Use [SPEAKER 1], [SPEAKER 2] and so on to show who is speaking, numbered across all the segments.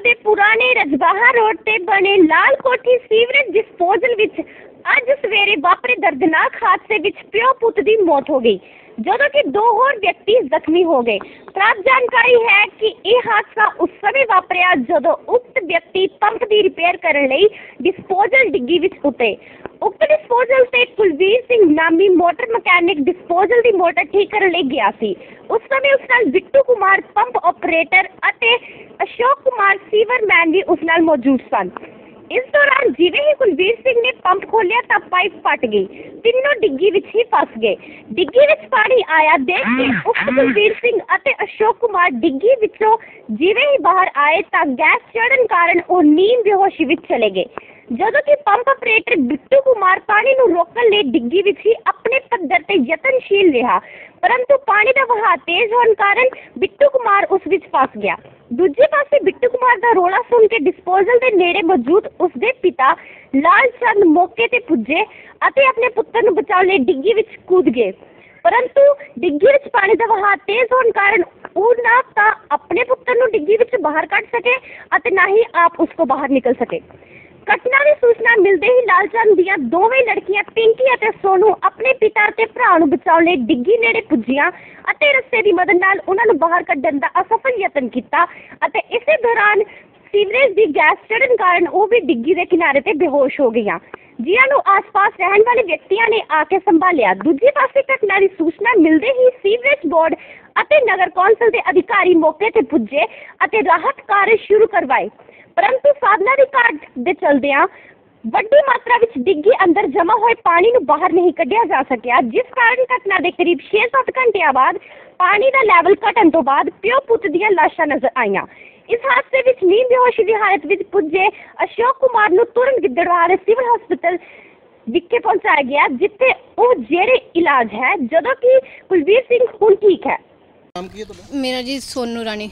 [SPEAKER 1] ਦੇ ਪੁਰਾਣੇ ਰਜਬਾਹਾ ਰੋਡ ਤੇ ਬਣੇ ਲਾਲ ਕੋਠੀ ਸੀਵਰੇਜ ਡਿਸਪੋਜ਼ਲ ਵਿੱਚ ਅੱਜ ਸਵੇਰੇ ਵਾਪਰੇ ਦਰਦਨਾਕ ਹਾਦਸੇ ਵਿੱਚ ਪਿਓ ਪੁੱਤ ਦੀ ਮੌਤ ਹੋ ਗਈ, ਜਦੋਂ ਕਿ ਦੋ ਹੋਰ ਵਿਅਕਤੀ ਜ਼ਖਮੀ ਹੋ ਗਏ। ਪ੍ਰਾਪਤ ਜਾਣਕਾਰੀ ਹੈ ਕਿ ਇਹ ਹਾਦਸਾ ਉਸ ਸਮੇਂ ਵਾਪਰਿਆ ਜਦੋਂ ਉਕਤ ਵਿਅਕਤੀ ਪੰਪ ਦੀ ਰਿਪੇਅਰ ਕਰਨ ਲਈ ਡਿਸਪੋਜ਼ਲ ਡਿੱਗੀ ਵਿੱਚ ਉਤੇ ਉਕਤ ਡਿਸਪੋਜ਼ਲ ਤੇ ਕੁਲਵੀਰ ਸਿੰਘ ਨਾਮੀ ਮੋਟਰ ਮਕੈਨਿਕ ਡਿਸਪੋਜ਼ਲ ਦੀ ਮੋਟਰ ਠੀਕ ਕਰਨ ਲਈ ਗਿਆ ਸੀ। ਉਸ ਸਮੇਂ ਉਸ ਨਾਲ ਬਿੱਟੂ ਕੁਮਾਰ ਪੰਪ ਆਪਰੇਟਰ ਅਤੇ ਅਸ਼ੋਕ ਕੁਮਾਰ ਸੀਵਰਮੈਨ ਵੀ ਉਸ ਨਾਲ ਮੌਜੂਦ ਸਨ। ਇਸ ਦੌਰਾਨ ਜਿਵੇਂ ਹੀ ਕੁਲਵੀਰ ਸਿੰਘ ਨੇ ਪੰਪ ਖੋਲ੍ਹਿਆ ਤਾਂ ਪਾਈਪ ਫਟ ਗਈ। ਤਿੰਨੋਂ ਡਿੱਗੀ ਵਿੱਚ ਹੀ ਫਸ ਗਏ। ਡਿੱਗੀ ਵਿੱਚ ਪਾਣੀ ਆਇਆ ਦੇਖ ਕੇ ਉਕਤ ਕੁਲਵੀਰ ਸਿੰਘ ਅਤੇ ਅਸ਼ੋਕ ਕੁਮਾਰ ਡਿੱਗੀ ਵਿੱਚੋਂ ਜਿਵੇਂ ਹੀ ਬਾਹਰ ਆਏ ਤਾਂ ਗੈਸ ਚੜਨ ਕਾਰਨ ਉਹ ਨੀਂਦ ਬੇਹੋਸ਼ੀ ਵਿੱਚ ਚਲੇ ਗਏ। ਜਦੋਂ ਕਿ ਪੰਪ ਆਪਰੇਟਰ ਬਿੱਟੂ ਕੁਮਾਰ ਪਾਣੀ ਨੂੰ ਰੋਕਣ ਲਈ ਡਿੱਗੀ ਵਿੱਚ ਹੀ ਆਪਣੇ ਪੱਧਰ ਤੇ ਯਤਨਸ਼ੀਲ ਰਿਹਾ ਪਰੰਤੂ ਪਾਣੀ ਦਾ ਵਹਾਅ ਤੇਜ਼ ਹੋਣ ਕਾਰਨ ਬਿੱਟੂ ਕੁਮਾਰ ਉਸ ਵਿੱਚ ਫਸ ਗਿਆ। ਦੂਜੇ ਪਾਸੇ ਬਿੱਟੂ ਕੁਮਾਰ ਦਾ ਰੋਲਾ ਸੁਣ ਕੇ ਡਿਸਪੋਜ਼ਲ ਦੇ ਨੇੜੇ ਮੌਜੂਦ ਉਸਦੇ ਪਿਤਾ ਲਾਲ ਚੰਦ ਮੌਕੇ ਤੇ ਪੁੱਜੇ ਅਤੇ ਆਪਣੇ ਪੁੱਤਰ ਨੂੰ ਬਚਾਉਣ ਲਈ ਡਿੱਗੀ ਵਿੱਚ ਕੂਦ ਗਏ। ਪਰੰਤੂ ਡਿੱਗੀ ਵਿੱਚ ਪਾਣੀ ਦਾ ਵਹਾਅ ਤੇਜ਼ ਹੋਣ ਕਾਰਨ ਉਹ ਨਾ ਤਾਂ ਆਪਣੇ ਪੁੱਤਰ ਨੂੰ ਡਿੱਗੀ ਵਿੱਚ ਬਾਹਰ ਕੱਢ ਸਕੇ ਅਤੇ ਨਾ ਹੀ ਆਪ ਉਸ ਤੋਂ ਬਾਹਰ ਨਿਕਲ ਸਕੇ। ਘਟਨਾ ਦੀ ਸੂਚਨਾ ਮਿਲਦੇ ਹੀ ਲਾਲਚੰਦ ਦੀਆਂ ਦੋਵੇਂ ਲੜਕੀਆਂ, ਪਿੰਕੀ ਅਤੇ ਸੋਨੂ, ਆਪਣੇ ਪਿਤਾ ਅਤੇ ਭਰਾ ਨੂੰ ਬਚਾਉਣ ਲਈ ਡਿੱਗੀ ਨੇੜੇ ਪੁੱਜੀਆਂ ਅਤੇ ਰਸਤੇ ਦੀ ਮਦਦ ਨਾਲ ਉਹਨਾਂ ਨੂੰ ਬਾਹਰ ਕੱਢਣ ਦਾ ਅਸਫਲ ਯਤਨ ਕੀਤਾ ਅਤੇ ਇਸੇ ਦੌਰਾਨ ਸੀਵਰੇਜ ਦੀ ਗੈਸ ਚੜਨ ਕਾਰਨ ਉਹ ਵੀ ਡਿੱਗੀ ਦੇ ਕਿਨਾਰੇ ਤੇ ਬੇਹੋਸ਼ ਹੋ ਗਈਆਂ। ਜਿਨ੍ਹਾਂ ਨੂੰ ਆਸ-ਪਾਸ ਰਹਿਣ ਵਾਲੇ ਵਿਅਕਤੀਆਂ ਨੇ ਆ ਕੇ ਸੰਭਾਲਿਆ। ਦੂਜੇ ਪਾਸੇ ਘਟਨਾ ਦੀ ਸੂਚਨਾ ਮਿਲਦੇ ਹੀ ਸੀਵਰੇਜ ਬੋਰਡ ਅਤੇ ਨਗਰ ਕੌਂਸਲ ਦੇ ਅਧਿਕਾਰੀ ਮੌਕੇ ਤੇ ਪੁੱਜੇ ਅਤੇ ਰਾਹਤ ਕਾਰਜ ਸ਼ੁਰੂ ਕਰਵਾਏ। ਪਰੰਤੂ ਸਾਧਨਾਂ ਦੀ ਘਾਟ ਦੇ ਚਲਦਿਆਂ ਵੱਡੀ ਮਾਤਰਾ ਵਿੱਚ ਡਿੱਗੀ ਅੰਦਰ ਜਮ੍ਹਾਂ ਹੋਏ ਪਾਣੀ ਨੂੰ ਬਾਹਰ ਨਹੀਂ ਕੱਢਿਆ ਜਾ ਸਕਿਆ, ਜਿਸ ਕਾਰਨ ਘਟਨਾ ਦੇ ਕਰੀਬ 6-7 ਘੰਟਿਆਂ ਬਾਅਦ ਪਾਣੀ ਦਾ ਲੈਵਲ ਘਟਣ ਤੋਂ ਬਾਅਦ ਪਿਓ ਪੁੱਤ ਦੀਆਂ ਲਾਸ਼ਾਂ ਨਜ਼ਰ ਆਈਆਂ। ਇਸ ਹਾਦਸੇ ਵਿੱਚ ਨੀਂਦ ਬੇਹੋਸ਼ੀ ਦੀ ਹਾਲਤ ਵਿੱਚ ਪੁੱਜੇ ਅਸ਼ੋਕ ਕੁਮਾਰ ਨੂੰ ਤੁਰੰਤ ਗਿੱਦੜਵਾ ਦੇ ਸਿਵਲ ਹਸਪਤਾਲ ਵਿਖੇ ਪਹੁੰਚਾਇਆ ਗਿਆ, ਜਿੱਥੇ ਉਹ ਜਿਹੜੇ ਇਲਾਜ ਹੈ, ਜਦੋਂ ਕਿ ਕੁਲਵੀਰ ਸਿੰਘ ਹੁਣ ਠੀਕ ਹੈ।
[SPEAKER 2] ਨਾਮ ਕੀ ਹੈ ਤੁਹਾਡਾ
[SPEAKER 3] ਮੇਰਾ ਜੀ ਸੋਨੂ ਰਾਣੀ।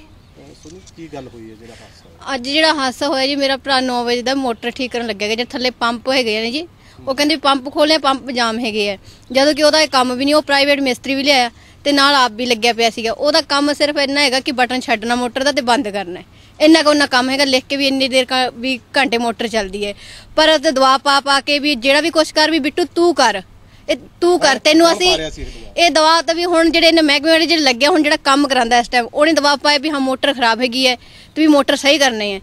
[SPEAKER 2] ਅਹ ਸੁਣੀ ਕੀ ਗੱਲ ਹੋਈ ਹੈ ਜਿਹੜਾ ਹਾਦਸਾ ਹੋਇਆ?
[SPEAKER 3] ਅੱਜ ਜਿਹੜਾ ਹਾਦਸਾ ਹੋਇਆ ਜੀ, ਮੇਰਾ ਭਰਾ 9 ਵਜੇ ਦਾ ਮੋਟਰ ਠੀਕ ਕਰਨ ਲੱਗਿਆ ਗਿਆ ਜੇ ਥੱਲੇ ਪੰਪ ਹੈਗੇ ਨੇ ਜੀ। ਉਹ ਕਹਿੰਦੇ ਪੰਪ ਖੋਲੇ ਪੰਪ ਜਾਮ ਹੈਗੇ ਆ। ਜਦੋਂ ਕਿ ਉਹਦਾ ਇਹ ਕੰਮ ਵੀ ਨਹੀਂ, ਉਹ ਪ੍ਰਾਈਵੇਟ ਮਿਸਤਰੀ ਵੀ ਲਿਆਇਆ ਤੇ ਨਾਲ ਆਪ ਵੀ ਲੱਗਿਆ ਪਿਆ ਸੀਗਾ। ਉਹਦਾ ਕੰਮ ਸਿਰਫ ਇੰਨਾ ਹੈਗਾ ਕਿ ਬਟਨ ਛੱਡਣਾ ਮੋਟਰ ਦਾ ਤੇ ਬੰਦ ਕਰਨਾ ਇੰਨਾ ਕੁ ਉਹਨਾਂ ਕੰਮ ਹੈਗਾ, ਲਿਖ ਕੇ ਵੀ ਇੰਨੀ ਦੇਰ ਵੀ ਘੰਟੇ ਮੋਟਰ ਚੱਲਦੀ ਹੈ। ਪਰ ਤੇ ਦਵਾ ਪਾ ਪਾ ਕੇ ਵੀ ਜਿਹੜਾ ਵੀ ਕੁਛ ਕਰ ਵੀ ਬਿੱਟੂ ਤੂੰ ਕਰ। ਇਹ ਤੂੰ ਕਰ ਤੈਨੂੰ ਅਸੀਂ
[SPEAKER 2] ਇਹ ਦਵਾ?
[SPEAKER 3] ਤਾਂ ਵੀ ਹੁਣ ਜਿਹੜੇ ਨੇ ਮਹਿਕਮੇ ਵਾਲੇ ਜਿਹੜੇ ਲੱਗੇ ਹੁਣ ਜਿਹੜਾ ਕੰਮ ਕਰਾਂਦਾ ਇਸ ਟਾਈਮ ਉਹਨੇ ਦਵਾ ਪਾਇਆ ਵੀ ਹਾਂ ਮੋਟਰ ਖਰਾਬ ਹੈਗੀ ਹੈ ਤੇ ਵੀ ਮੋਟਰ ਸਹੀ ਕਰਨੀ ਹੈ।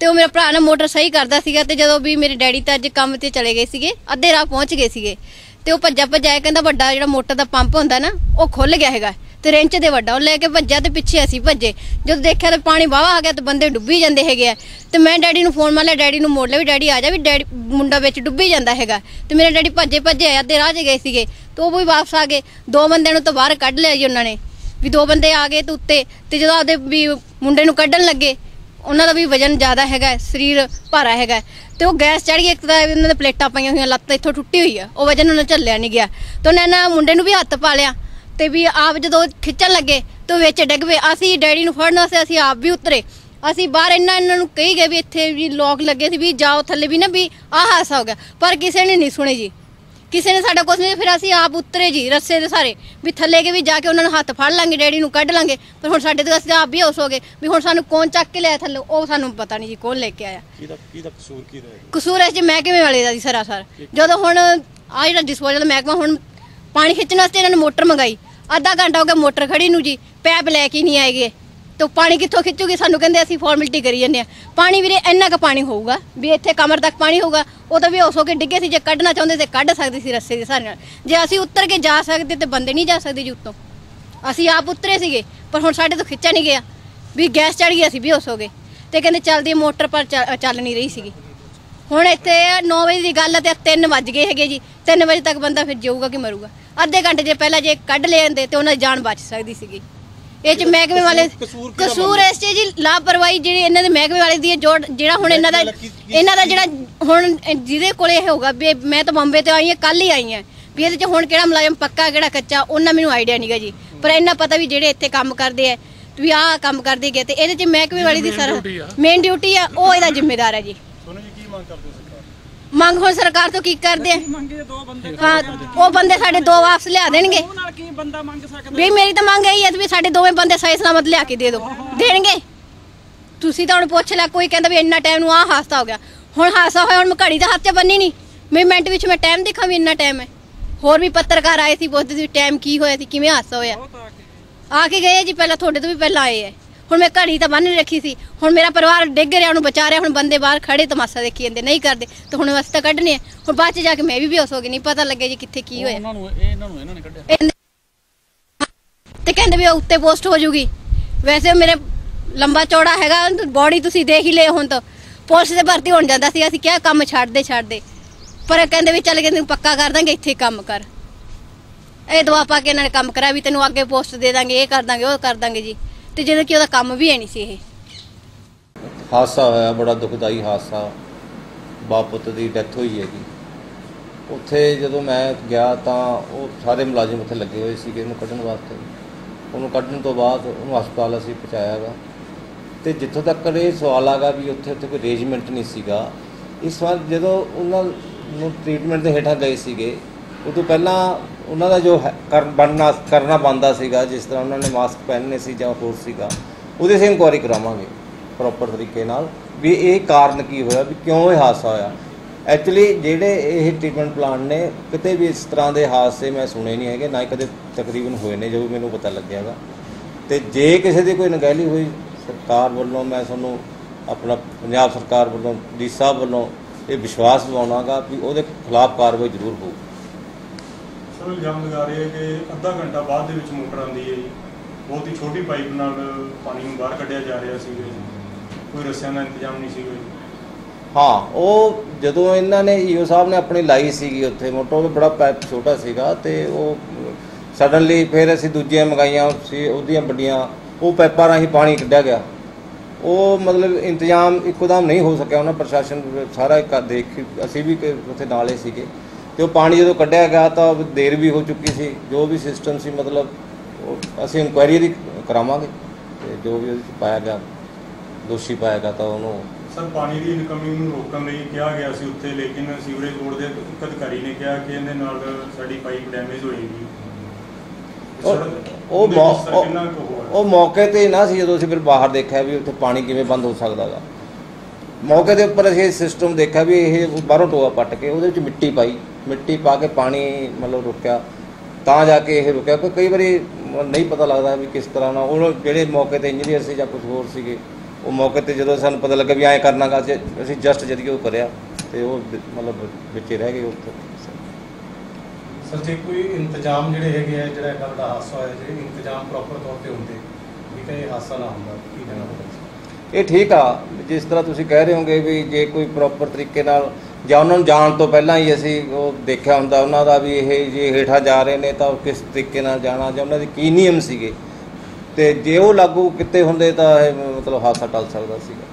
[SPEAKER 3] ਤੇ ਉਹ ਮੇਰਾ ਭਰਾ ਨਾ ਮੋਟਰ ਸਹੀ ਕਰਦਾ ਸੀਗਾ ਤੇ ਜਦੋਂ ਵੀ ਮੇਰੇ ਡੈਡੀ ਤਾਂ ਅੱਜ ਕੰਮ ਤੇ ਚਲੇ ਗਏ ਸੀਗੇ ਅੱਧੇ ਰਾਹ ਪਹੁੰਚ ਗਏ ਸੀਗੇ। ਤੇ ਉਹ ਭੱਜਾ ਭੱਜਾ ਕਹਿੰਦਾ ਵੱਡਾ ਜਿਹੜਾ ਮੋਟਰ ਦਾ ਪੰਪ ਹੁੰਦਾ ਨਾ ਉਹ ਖੁੱਲ ਗਿਆ ਹੈਗਾ। ਤੇ ਰਿੰਚ ਦੇ ਵੱਡਾ ਉਹ ਲੈ ਕੇ ਭੱਜਿਆ ਤੇ ਪਿੱਛੇ ਅਸੀਂ ਭੱਜੇ। ਜਦੋਂ ਦੇਖਿਆ ਤੇ ਪਾਣੀ ਵਾਵਾ ਆ ਗਿਆ ਤੇ ਬੰਦੇ ਡੁੱਬੀ ਜਾਂਦੇ ਹੈਗੇ ਆ। ਤੇ ਮੈਂ ਡੈਡੀ ਨੂੰ ਫੋਨ ਮਾਰ ਲਿਆ ਡੈਡੀ ਨੂੰ ਮੋੜ ਲਿਆ ਵੀ ਡੈਡੀ ਆ ਜਾ ਵੀ ਡੈਡੀ ਮੁੰਡਾ ਵਿੱਚ ਡੁੱਬੀ ਜਾਂਦਾ ਹੈਗਾ। ਤੇ ਮੇਰੇ ਡੈਡੀ ਭੱਜੇ ਭੱਜੇ ਆਏ ਅੱਧੇ ਰਾਹ 'ਚ ਗਏ ਸੀਗੇ। ਤੇ ਉਹ ਵੀ ਵਾਪਸ ਆ ਗਏ। ਦੋ ਬੰਦਿਆਂ ਨੂੰ ਤਾਂ ਬਾਹਰ ਕੱਢ ਲਿਆ ਜੀ ਉਹਨਾਂ ਨੇ। ਵੀ ਦੋ ਬੰਦੇ ਆ ਗਏ ਤੇ ਉੱਤੇ ਤੇ ਜਦੋਂ ਆਪਦੇ ਵੀ ਮੁੰਡੇ ਨੂੰ ਕੱਢਣ ਲੱਗੇ ਉਹਨਾਂ ਦਾ ਵੀ ਵਜਨ ਜ਼ਿਆਦਾ ਹੈਗਾ ਸਰੀਰ ਭਾਰਾ ਹੈਗਾ। ਹੈ, ਤੇ ਉਹ ਗੈਸ ਚੜ ਗਈ ਇੱਕ ਤਾਂ ਉਹਨਾਂ ਦੇ ਪਲੇਟਾਂ ਪਾਈਆਂ ਹੋਈਆਂ ਲੱਤ ਇੱਥੋਂ ਟੁੱਟੀ ਹੋਈ ਆ ਉਹ ਵਜਨ ਉਹਨਾਂ ਝੱਲਿਆ ਨਹੀਂ ਗਿਆ। ਤੇ ਉਹਨੇ ਨਾ ਮੁੰਡੇ ਨੂੰ ਵੀ ਹੱਥ ਪਾ ਲਿਆ। ਤੇ ਵੀ ਆਪ ਜਦੋਂ ਖਿੱਚਣ ਲੱਗੇ ਤੇ ਵਿੱਚ ਡਿੱਗ ਪਏ ਅਸੀਂ ਡੈਡੀ ਨੂੰ ਫੜਨ ਵਾਸਤੇ ਅਸੀਂ ਆਪ ਵੀ ਉਤਰੇ। ਅਸੀਂ ਬਾਹਰ ਇਹਨਾਂ ਇਹਨਾਂ ਨੂੰ ਕਹੀ ਗਏ ਵੀ ਇੱਥੇ ਵੀ ਲੋਕ ਲੱਗੇ ਸੀ ਵੀ ਜਾਓ ਥੱਲੇ ਵੀ ਨਾ ਵੀ ਆਹ ਹਾਸਾ ਹੋ ਗਿਆ। ਪਰ ਕਿਸੇ ਨੇ ਨਹੀਂ ਸੁਣੀ ਜੀ। ਕਿਸੇ ਨੇ ਸਾਡਾ ਕੁਛ ਨਹੀਂ ਫਿਰ ਅਸੀਂ ਆਪ ਉਤਰੇ ਜੀ ਰੱਸੇ ਦੇ ਸਾਰੇ। ਵੀ ਥੱਲੇ ਕੇ ਵੀ ਜਾ ਕੇ ਉਹਨਾਂ ਨੂੰ ਹੱਥ ਫੜ ਲਾਂਗੇ ਡੈਡੀ ਨੂੰ ਕੱਢ ਲਾਂਗੇ। ਪਰ ਹੁਣ ਸਾਡੇ ਤੇ ਅਸੀਂ ਆਪ ਵੀ ਹੋਸ ਹੋ ਗਏ। ਵੀ ਹੁਣ ਸਾਨੂੰ ਕੌਣ ਚੱਕ ਕੇ ਲਿਆ ਥੱਲੇ ਉਹ ਸਾਨੂੰ ਪਤਾ ਨਹੀਂ ਜੀ ਕੌਣ ਲੈ ਕੇ ਆਇਆ।
[SPEAKER 2] ਕਿਹਦਾ ਕਿਹਦਾ ਕਸੂਰ ਕੀ ਰਿਹਾ
[SPEAKER 3] ਕਸੂਰ ਇਸ ਜੇ ਮਹਿਕਮੇ ਵਾਲੇ ਦਾ ਜੀ ਸਰਾਸਰ। ਜਦੋਂ ਹੁਣ ਆ ਜਿਹੜਾ ਡਿਸਪੋਜ਼ਲ ਮਹਿਕਮਾ ਹੁਣ ਪਾਣੀ ਖਿੱਚਣ ਵਾਸਤੇ ਇਹਨਾਂ ਨੇ ਮੋਟਰ ਮੰਗਾਈ। ਅੱਧਾ ਘੰਟਾ ਹੋ ਗਿਆ ਮੋਟਰ ਖੜੀ ਨੂੰ ਜੀ, ਪੈਪ ਲੈ ਕੇ ਹੀ ਨਹੀਂ ਆਏਗੇ। ਤੇ ਪਾਣੀ ਕਿੱਥੋਂ ਖਿੱਚੂਗੇ? ਸਾਨੂੰ ਕਹਿੰਦੇ ਅਸੀਂ ਫਾਰਮੈਲਿਟੀ ਕਰੀ ਜਾਂਦੇ ਆ ਪਾਣੀ ਵੀਰੇ ਇੰਨਾ ਕੁ ਪਾਣੀ ਹੋਊਗਾ, ਵੀ ਇੱਥੇ ਕਮਰ ਤੱਕ ਪਾਣੀ ਹੋਊਗਾ, ਉਹ ਤਾਂ ਵੀ ਹੋਸ ਹੋ ਕੇ ਡਿੱਗੇ ਸੀ, ਜੇ ਕੱਢਣਾ ਚਾਹੁੰਦੇ ਤੇ ਕੱਢ ਸਕਦੇ ਸੀ ਰੱਸੇ ਦੇ ਸਾਰੇ ਨਾਲ। ਜੇ ਅਸੀਂ ਉੱਤਰ ਕੇ ਜਾ ਸਕਦੇ ਤੇ ਬੰਦੇ ਨਹੀਂ ਜਾ ਸਕਦੇ ਜੀ ਉੱਤੋਂ। ਅਸੀਂ ਆਪ ਉਤਰੇ ਸੀਗੇ, ਪਰ ਹੁਣ ਸਾਡੇ ਤੋਂ ਖਿੱਚਿਆ ਨਹੀਂ ਗਿਆ। ਵੀ ਗੈਸ ਚੜ ਗਈ, ਅਸੀਂ ਵੀ ਹੋਸ ਹੋ ਗਏ। ਤੇ ਕਹਿੰਦੇ ਚੱਲਦੀ ਮੋਟਰ ਪਰ ਚੱਲ ਨਹੀਂ ਰਹੀ ਸੀਗੀ। ਹੁਣ ਇੱਥੇ 9 ਵਜੇ ਦੀ ਗੱਲ ਹੈ ਤੇ 3 ਵੱਜ ਗਏ ਹੈਗੇ ਜੀ। 3 ਵਜੇ ਤੱਕ ਬੰਦਾ ਫਿਰ ਜਾਊਗਾ ਕਿ ਮਰੂਗਾ। ਅੱਧੇ ਘੰਟੇ ਜੇ ਪਹਿਲਾਂ ਜੇ ਕੱਢ ਲੈਂਦੇ ਤੇ ਉਹਨਾਂ ਦੀ ਜਾਨ ਬਚ ਸਕਦੀ ਸੀਗੀ। ਇਹ ਚ ਮਹਿਕਮੇ ਵਾਲੇ
[SPEAKER 2] ਕਸੂਰ
[SPEAKER 3] ਇਸ ਚ ਜੀ ਲਾਪਰਵਾਹੀ ਜਿਹੜੀ ਇਹਨਾਂ ਦੇ ਮਹਿਕਮੇ ਵਾਲੇ ਦੀ ਹੈ ਜੋ ਜਿਹੜਾ ਹੁਣ ਇਹਨਾਂ ਦਾ ਇਹਨਾਂ ਦਾ ਜਿਹੜਾ ਹੁਣ ਜਿਹਦੇ ਕੋਲੇ ਇਹ ਹੋਊਗਾ ਵੀ ਮੈਂ ਤਾਂ ਬੰਬੇ ਤੋਂ ਆਈ ਹਾਂ ਕੱਲ ਹੀ ਆਈ ਹਾਂ। ਵੀ ਇਹਦੇ ਚ ਹੁਣ ਕਿਹੜਾ ਮੁਲਾਜ਼ਮ ਪੱਕਾ ਕਿਹੜਾ ਕੱਚਾ ਉਹਨਾਂ ਮੈਨੂੰ ਆਈਡੀਆ ਨਹੀਂਗਾ ਜੀ। ਪਰ ਇਹਨਾਂ ਪਤਾ ਵੀ ਜਿਹੜੇ ਇੱਥੇ ਕੰਮ ਕਰਦੇ ਆ ਵੀ ਆਹ ਕੰਮ ਕਰਦੇ ਗਏ ਤੇ ਇਹਦੇ ਚ ਮਹਿਕਮੇ ਵਾਲੀ ਦੀ ਸਰ ਮੇਨ ਡਿਊਟੀ ਆ ਉਹ ਇਹਦਾ ਜ਼ਿੰਮੇਦਾਰ ਹੈ ਜੀ।
[SPEAKER 2] ਮੰਗ ਕਰਦੇ ਹੋ ਸਰਕਾਰ?
[SPEAKER 3] ਮੰਗ ਹੁਣ ਸਰਕਾਰ ਤੋਂ ਕੀ ਕਰਦੇ ਆ?
[SPEAKER 4] ਮੰਗੇ ਦੋ ਬੰਦੇ
[SPEAKER 3] ਹਾਂ ਉਹ ਬੰਦੇ ਸਾਡੇ ਦੋ ਵਾਪਸ ਲਿਆ ਦੇਣਗੇ।
[SPEAKER 4] ਉਹ ਨਾਲ ਕੀ ਬੰਦਾ ਮੰਗ ਸਕਦਾ?
[SPEAKER 3] ਵੀ ਮੇਰੀ ਤਾਂ ਮੰਗ ਇਹੀ ਹੈ ਵੀ ਸਾਡੇ ਦੋਵੇਂ ਬੰਦੇ ਸਹੀ ਸਲਾਮਤ ਲਿਆ ਕੇ ਦੇ ਦਿਓ। ਦੇਣਗੇ? ਤੁਸੀਂ ਤਾਂ ਹੁਣ ਪੁੱਛ ਲਿਆ ਕੋਈ ਕਹਿੰਦਾ ਵੀ ਇੰਨਾ ਟਾਈਮ ਨੂੰ ਆਹ ਹਾਦਸਾ ਹੋ ਗਿਆ। ਹੁਣ ਹਾਦਸਾ ਹੋਇਆ ਹੁਣ ਮੈਂ ਘੜੀ ਦਾ ਹੱਥ 'ਚ ਬੰਨੀ ਨਹੀਂ। ਮੈਂ ਮਿੰਟ ਵਿੱਚ ਮੈਂ ਟਾਈਮ ਦੇਖਾਂ ਵੀ ਇੰਨਾ ਟਾਈਮ ਹੈ। ਹੋਰ ਵੀ ਪੱਤਰਕਾਰ ਆਏ ਸੀ ਪੁੱਛਦੇ ਸੀ ਟਾਈਮ ਕੀ ਹੋਇਆ ਸੀ ਕਿਵੇਂ ਹਾਦਸਾ ਹੋਇਆ। ਆ ਕੇ ਗਏ। ਜੀ ਪਹਿਲਾਂ ਤੁਹਾਡੇ ਤੋਂ ਵੀ ਪਹਿਲਾਂ ਆਏ ਹੈ ਹੁਣ ਮੈਂ ਘੜੀ ਤਾਂ ਬੰਨ ਰੱਖੀ ਸੀ। ਹੁਣ ਮੇਰਾ ਪਰਿਵਾਰ ਡਿੱਗ ਰਿਹਾ ਉਹਨੂੰ ਬਚਾ ਰਿਹਾ ਹੁਣ ਬੰਦੇ ਬਾਹਰ ਖੜੇ ਤਮਾਸ਼ਾ ਦੇਖੀ ਜਾਂਦੇ ਨਹੀਂ ਕਰਦੇ। ਤੇ ਹੁਣ ਵਸਤਾ ਕੱਢਣੇ ਆ। ਹੁਣ ਬਾਅਦ ਚ ਜਾ ਕੇ ਮੈਂ ਵੀ ਬੇਹੋਸ਼ ਹੋ ਗਈ ਨਹੀਂ ਪਤਾ ਲੱਗਿਆ ਜੀ ਕਿੱਥੇ ਕੀ ਹੋਇਆ।
[SPEAKER 4] ਉਹਨਾਂ ਨੂੰ ਇਹ ਇਹਨਾਂ ਨੂੰ ਇਹਨਾਂ ਨੇ ਕੱਢਿਆ।
[SPEAKER 3] ਇਹਨੇ- ਤੇ ਕਹਿੰਦੇ ਵੀ ਉੱਤੇ ਪੋਸਟ ਹੋ ਜੂਗੀ। ਵੈਸੇ ਮੇਰੇ ਲੰਬਾ ਚੌੜਾ ਹੈਗਾ ਬੋਡੀ ਤੁਸੀਂ ਦੇਖ ਹੀ ਲਿਆ ਹੁਣ ਤਾਂ। ਪੁਲਿਸ ਦੇ ਭਰਤੀ ਹੋਣ ਜਾਂਦਾ ਸੀ ਅਸੀਂ ਕਿਹਾ ਕੰਮ ਛੱਡ ਦੇ ਛੱਡ ਦੇ ਪਰ ਕਹਿੰਦੇ ਵੀ ਚੱਲ ਕਹਿੰਦੇ ਪੱਕਾ ਕਰ ਦਾਂਗੇ ਇੱਥੇ ਕੰਮ ਕਰ। ਇਹ ਦਵਾ ਪਾ ਕੇ ਇਹਨਾਂ ਨੇ ਕੰਮ ਕਰਾਇਆ ਵੀ ਤੈਨੂੰ ਅੱਗੇ ਪੋਸਟ ਦੇ ਦਾਂਗੇ ਇਹ ਕਰ ਦਾਂਗੇ ਉਹ ਕਰ ਦਾਂਗੇ ਜੀ। ਤੇ ਜਿਹੜਾ ਕਿ ਉਹਦਾ ਕੰਮ ਵੀ ਹੈ ਨਹੀਂ ਸੀ ਇਹ।
[SPEAKER 5] ਹਾਦਸਾ ਹੋਇਆ, ਬੜਾ ਦੁਖਦਾਈ ਹਾਦਸਾ ਬਾਪ ਪੁੱਤ ਦੀ ਡੈਥ ਹੋਈ ਹੈਗੀ। ਉੱਥੇ ਜਦੋਂ ਮੈਂ ਗਿਆ ਤਾਂ ਉਹ ਸਾਰੇ ਮੁਲਾਜ਼ਮ ਉੱਥੇ ਲੱਗੇ ਹੋਏ ਸੀਗੇ ਉਹਨੂੰ ਕੱਢਣ ਵਾਸਤੇ। ਉਹਨੂੰ ਕੱਢਣ ਤੋਂ ਬਾਅਦ ਉਹਨੂੰ ਹਸਪਤਾਲ ਅਸੀਂ ਪਹੁੰਚਾਇਆਗਾ ਤੇ ਜਿੱਥੋਂ ਤੱਕ ਇਹ ਸਵਾਲ ਆਗਾ ਵੀ ਉੱਥੇ ਉੱਥੇ ਕੋਈ ਅਰੇਂਜਮੈਂਟ ਨਹੀਂ ਸੀਗਾ। ਇਸ ਵਾਰ ਜਦੋਂ ਉਹਨਾਂ ਨੂੰ ਟ੍ਰੀਟਮੈਂਟ ਦੇ ਹੇਠਾਂ ਗਏ ਸੀਗੇ, ਉਦੋਂ ਪਹਿਲਾਂ ਉਹਨਾਂ ਦਾ ਜੋ ਹੈ- ਕਰ- ਬਣਨਾ, ਕਰਨਾ ਬੰਦਾ ਸੀਗਾ, ਜਿਸ ਤਰ੍ਹਾਂ ਉਹਨਾਂ ਨੇ ਮਾਸਕ ਪਹਿਨਨੇ ਸੀ ਜਾਂ ਹੋਰ ਸੀਗਾ, ਉਹਦੇ ਸੇ ਇਨਕੁਆਇਰੀ ਕਰਾਵਾਂਗੇ ਪ੍ਰੋਪਰ ਤਰੀਕੇ ਨਾਲ ਵੀ ਇਹ ਕਾਰਨ ਕੀ ਹੋਇਆ, ਵੀ ਕਿਉਂ ਇਹ ਹਾਦਸਾ ਹੋਇਆ। ਐਕਚੁਅਲੀ ਜਿਹੜੇ ਇਹ ਟ੍ਰੀਟਮੈਂਟ ਪਲਾਨ ਨੇ, ਕਿਤੇ ਵੀ ਇਸ ਤਰ੍ਹਾਂ ਦੇ ਹਾਦਸੇ ਮੈਂ ਸੁਣੇ ਨਹੀਂ ਹੈਗੇ, ਨਾ ਹੀ ਕਦੇ ਤਕਰੀਬਨ ਹੋਏ ਨੇ ਜਦੋਂ ਮੈਨੂੰ ਪਤਾ ਲੱਗਿਆਗਾ ਤੇ ਜੇ ਕਿਸੇ ਦੀ ਕੋਈ ਨਗਹਿਲੀ ਹੋਈ, ਸਰਕਾਰ ਵੱਲੋਂ ਮੈਂ ਤੁਹਾਨੂੰ ਆਪਣਾ, ਪੰਜਾਬ ਸਰਕਾਰ ਵੱਲੋਂ, ਡੀ ਸਾਹਿਬ ਵੱਲੋਂ ਇਹ ਵਿਸ਼ਵਾਸ ਦਿਵਾਉਣਾਗਾ ਵੀ ਉਹਦੇ ਖਿਲਾਫ ਕਾਰਵਾਈ ਜ਼ਰੂਰ ਹੋਊ।
[SPEAKER 6] ਸਰ ਇਲਜ਼ਾਮ ਲਗਾ ਰਹੇ ਕਿ ਅੱਧਾ ਘੰਟਾ ਬਾਅਦ ਦੇ ਵਿੱਚ ਮੋਟਰ ਆਉਂਦੀ ਹੈ ਜੀ। ਬਹੁਤ ਹੀ ਛੋਟੀ ਪਾਈਪ ਨਾਲ ਪਾਣੀ ਨੂੰ ਬਾਹਰ ਕੱਢਿਆ ਜਾ ਰਿਹਾ ਸੀ ਕੋਈ ਰੱਸਿਆਂ ਦਾ ਇੰਤਜ਼ਾਮ ਨਹੀਂ ਸੀਗਾ
[SPEAKER 5] ਹਾਂ, ਉਹ ਜਦੋਂ ਇਹਨਾਂ ਨੇ ਈਓ ਸਾਹਿਬ ਨੇ ਆਪਣੀ ਲਾਈ ਸੀਗੀ ਉੱਥੇ, ਮੋਟਰ ਉਹ ਬੜਾ ਪਾਈਪ ਛੋਟਾ ਸੀਗਾ ਤੇ ਉਹ ਸਡਨਲੀ ਫਿਰ ਅਸੀਂ ਦੂਜੀਆਂ ਮੰਗਾਈਆਂ ਸੀ ਉਹਦੀਆਂ ਵੱਡੀਆਂ, ਉਹ ਪਾਈਪਾਂ ਰਾਹੀਂ ਪਾਣੀ ਕੱਢਿਆ ਗਿਆ। ਉਹ ਮਤਲਬ ਇੰਤਜ਼ਾਮ ਇੱਕੋਦਮ ਨਹੀਂ ਹੋ ਸਕਿਆ, ਉਹਨਾਂ ਪ੍ਰਸ਼ਾਸਨ ਸਾਰਾ ਇੱਕ ਦੇਖ ਕੇ ਅਸੀਂ ਵੀ ਉੱਥੇ ਨਾਲ ਸੀਗੇ। ਤੇ ਉਹ ਪਾਣੀ ਜਦੋਂ ਕੱਢਿਆ ਗਿਆ ਤਾਂ ਦੇਰ ਵੀ ਹੋ ਚੁੱਕੀ ਸੀ ਜੋ ਵੀ ਸਿਸਟਮ ਸੀ ਮਤਲਬ ਉਹ ਅਸੀਂ ਇਨਕੁਆਇਰੀ ਦੀ ਕਰਾਵਾਂਗੇ ਤੇ ਜੋ ਵੀ ਉਹਦੇ 'ਚ ਪਾਇਆ ਗਿਆ ਦੋਸ਼ੀ ਪਾਇਆ ਗਿਆ ਤਾਂ ਉਹਨੂੰ
[SPEAKER 6] ਸਰ ਪਾਣੀ ਦੀ ਇਨਕਮਿੰਗ ਨੂੰ ਰੋਕਣ ਲਈ ਕਿਹਾ ਗਿਆ ਸੀ ਉੱਥੇ ਲੇਕਿਨ ਸੀਵਰੇਜ ਬੋਰਡ ਦੇ ਅਧਿਕਾਰੀ ਨੇ ਕਿਹਾ ਕਿ ਇਹਦੇ ਨਾਲ ਸਾਡੀ ਪਾਈਪ ਡੈਮੇਜ ਹੋਏਗੀ
[SPEAKER 5] ਉਹ- ਉਹ ਮੌਕੇ ਤੇ ਨਾ ਸੀ ਜਦੋਂ ਅਸੀਂ ਫਿਰ ਬਾਹਰ ਦੇਖਿਆ ਵੀ ਉੱਥੇ ਪਾਣੀ ਕਿਵੇਂ ਬੰਦ ਹੋ ਸਕਦਾਗਾ ਮੌਕੇ ਦੇ ਉੱਪਰ ਅਸੀਂ ਸਿਸਟਮ ਦੇਖਿਆ ਵੀ ਇਹ ਬਾਹਰੋਂ ਟੋਆ ਪੱਟ ਕੇ ਉਹਦੇ ਵਿੱਚ ਮਿੱਟੀ ਪਾਈ। ਮਿੱਟੀ ਪਾ ਕੇ ਪਾਣੀ ਮਤਲਬ ਰੁਕਿਆ ਤਾਂ ਜਾ ਕੇ ਇਹ ਰੁਕਿਆ। ਕੋਈ ਕਈ ਵਾਰੀ ਨਹੀਂ ਪਤਾ ਲੱਗਦਾ ਵੀ ਕਿਸ ਤਰ੍ਹਾਂ ਨਾਲ। ਉਹ ਜਿਹੜੇ ਮੌਕੇ ਤੇ ਇੰਜੀਨੀਅਰ ਸੀ ਜਾਂ ਕੁਝ ਹੋਰ ਸੀਗੇ ਉਹ ਮੌਕੇ ਤੇ ਜਦੋਂ ਸਾਨੂੰ ਪਤਾ ਲੱਗਾ ਵੀ ਐਂ ਕਰਨਾਗਾ ਜੇ ਅਸੀਂ ਜਸਟ ਜਦੀ ਉਹ ਕਰਿਆ ਤੇ ਉਹ ਮਤਲਬ ਵਿੱਚ ਰਹਿ ਗਏ ਉੱਥੇ।
[SPEAKER 2] ਸਰ ਜੇ ਕੋਈ ਇੰਤਜ਼ਾਮ ਜਿਹੜੇ ਹੈਗੇ ਆ ਜਿਹੜਾ ਐਡਾ ਵੱਡਾ ਹਾਦਸਾ ਹੋਇਆ ਜੇ ਇੰਤਜ਼ਾਮ ਪ੍ਰੋਪਰ ਤੌਰ ਤੇ ਹੁੰਦੇ ਠੀਕ ਹੈ ਇਹ ਹਾਦਸਾ ਨਾ ਹੁੰਦਾ ਕੀ ਕਹਿਣਾ
[SPEAKER 5] ਇਹ ਠੀਕ ਆ। ਜਿਸ ਤਰ੍ਹਾਂ ਤੁਸੀਂ ਕਹਿ ਰਹੇ ਹੋਗੇ ਵੀ ਜੇ ਕੋਈ ਪ੍ਰੋਪਰ ਤਰੀਕੇ ਨਾਲ ਜਾਂ ਉਹਨਾਂ ਨੂੰ ਜਾਣ ਤੋਂ ਪਹਿਲਾਂ ਹੀ ਅਸੀਂ ਉਹ ਦੇਖਿਆ ਹੁੰਦਾ ਉਹਨਾਂ ਦਾ ਵੀ ਇਹ ਜੇ ਹੇਠਾਂ ਜਾ ਰਹੇ ਨੇ ਤਾਂ ਕਿਸ ਤਰੀਕੇ ਨਾਲ ਜਾਣਾ ਜਾਂ ਉਹਨਾਂ ਦੇ ਕੀ ਨਿਯਮ ਸੀਗੇ? ਤੇ ਜੇ ਉਹ ਲਾਗੂ ਕੀਤੇ ਹੁੰਦੇ ਤਾਂ ਇਹ ਮਤਲਬ ਹਾਦਸਾ ਟਲ ਸਕਦਾ ਸੀਗਾ।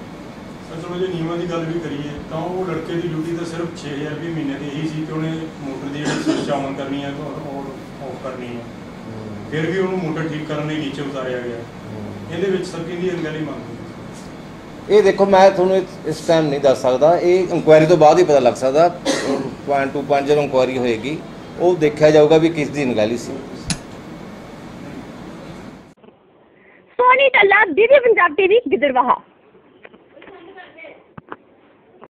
[SPEAKER 6] ਸਰ ਚਲੋ ਜੇ ਨਿਯਮਾਂ ਦੀ ਗੱਲ ਵੀ ਕਰੀਏ ਤਾਂ ਉਹ ਲੜਕੇ ਦੀ ਡਿਊਟੀ ਤਾਂ ਸਿਰਫ 6000 ਰੁਪਏ ਮਹੀਨੇ ਦੀ ਇਹੀ ਸੀ ਕਿ ਉਹਨੇ ਮੋਟਰ ਦੀ ਜਿਹੜੀ ਸਵਿਚ ਆਨ ਕਰਨੀ ਹੈ ਤਾਂ ਔਰ ਆਫ ਕਰਨੀ ਹੈ। ਫਿਰ ਵੀ ਉਹਨੂੰ ਮੋਟਰ ਠੀਕ ਕਰਨ ਲਈ ਨੀਚੇ ਉਤਾਰਿਆ ਗਿਆ। ਇਹਦੇ ਵਿੱਚ ਸਰ ਕਿੰਨੀ ਅਣਗਹਿਲੀ ਮੰਗਦੀ
[SPEAKER 5] ਇਹ ਦੇਖੋ, ਮੈਂ ਤੁਹਾਨੂੰ ਇਸ- ਟਾਈਮ ਨਹੀਂ ਦੱਸ ਸਕਦਾ। ਇਹ ਇਨਕੁਆਇਰੀ ਤੋਂ ਬਾਅਦ ਹੀ ਪਤਾ ਲੱਗ ਸਕਦਾ ਪੁਆਇੰਟ ਟੂ ਪੁਆਇੰਟ ਜਦੋਂ ਇਨਕੁਆਇਰੀ ਹੋਏਗੀ, ਉਹ ਦੇਖਿਆ ਜਾਊਗਾ ਵੀ ਕਿਸ ਦੀ ਨਗਾਲੀ ਸੀ।
[SPEAKER 1] ਸੋਨੀ ਟੱਲਾ, ਦੀਦੀ, ਪੰਜਾਬੀ ਦੀ ਗਿੱਦੜਵਾਹਾ।